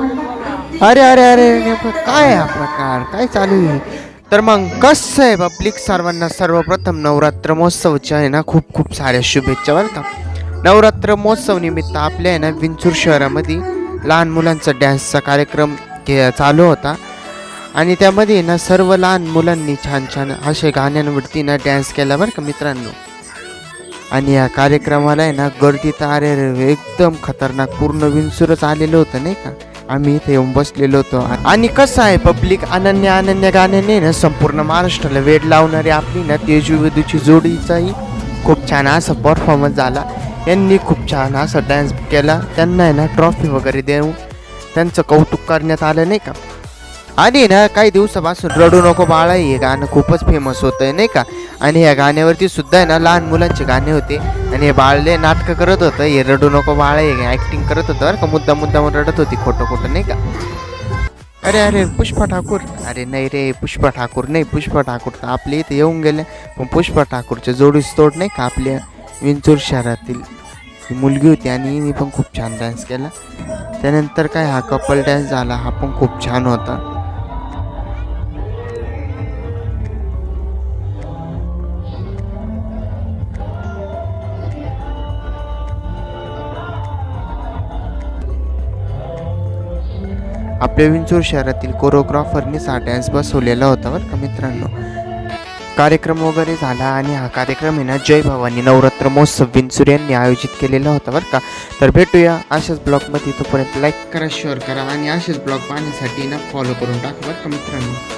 अरे अरे अरे नेमकं काय हा प्रकार? काय चालू आहे? तर मग कसं आहे पब्लिक सर्वांना सर्वप्रथम नवरात्र महोत्सवच्या आहे ना खूप खूप साऱ्या शुभेच्छा बरं का? नवरात्र महोत्सव निमित्त आपल्या आहे ना विंचूर शहरामध्ये लहान मुलांचा डॅन्सचा कार्यक्रम के चालू होता. आणि त्यामध्ये आहे ना सर्व लहान मुलांनी छान छान असे गाण्यांवरती ना डॅन्स केला बरं का मित्रांनो? आणि या कार्यक्रमाला आहे ना गर्दी तर अरे अरे एकदम खतरनाक पूर्ण विंचूरच आलेलं होतं नाही का? आम्ही इथे येऊन बसलेलो होतो. आणि कसं आहे पब्लिक अनन्य अनन्य गाण्याने ना संपूर्ण महाराष्ट्राला वेड लावणारी आपली ना तेजूवेदूची जोडीचाही खूप छान असा परफॉर्मन्स झाला. यांनी खूप छान असा डान्स केला. त्यांना आहे ना ट्रॉफी वगैरे देऊन त्यांचं कौतुक करण्यात आलं नाही का? आणि ना काही दिवसापासून रडू नको बाळा हे गाणं खूपच फेमस होतंय नाही का? आणि या गाण्यावरती सुद्धा आहे ना लहान मुलांचे गाणे होते. आणि हे बाळले नाटकं करत होतं. हे रडू नको बाळा हे ॲक्टिंग करत होतं बरं का? मुद्दा मुद्दा रडत होती खोटं खोटं नाही का? अरे अरे पुष्पा ठाकूर. अरे नाही रे पुष्पा ठाकूर नाही. पुष्पा ठाकूर तर आपल्या इथे येऊन गेले. पण पुष्पा ठाकूरच्या जोडीस तोड नाही का? आपल्या विंचूर शहरातील ही मुलगी होती आणि हिने पण खूप छान डान्स केला. त्यानंतर काय हा कपल डान्स झाला. हा पण खूप छान होता. आपल्या विंचूर शहरातील कोरिओग्राफरनीच हा डॅन्स बसवलेला होता बरं का मित्रांनो. कार्यक्रम वगैरे झाला आणि हा कार्यक्रम आहे ना जय भवानी नवरात्र महोत्सव विंचूर यांनी आयोजित केलेला होता बरं का. तर भेटूया अशाच ब्लॉगमध्ये तोपर्यंत लाईक करा शेअर करा आणि अशाच ब्लॉग पाहण्यासाठी ना फॉलो करून टाका बरं का मित्रांनो.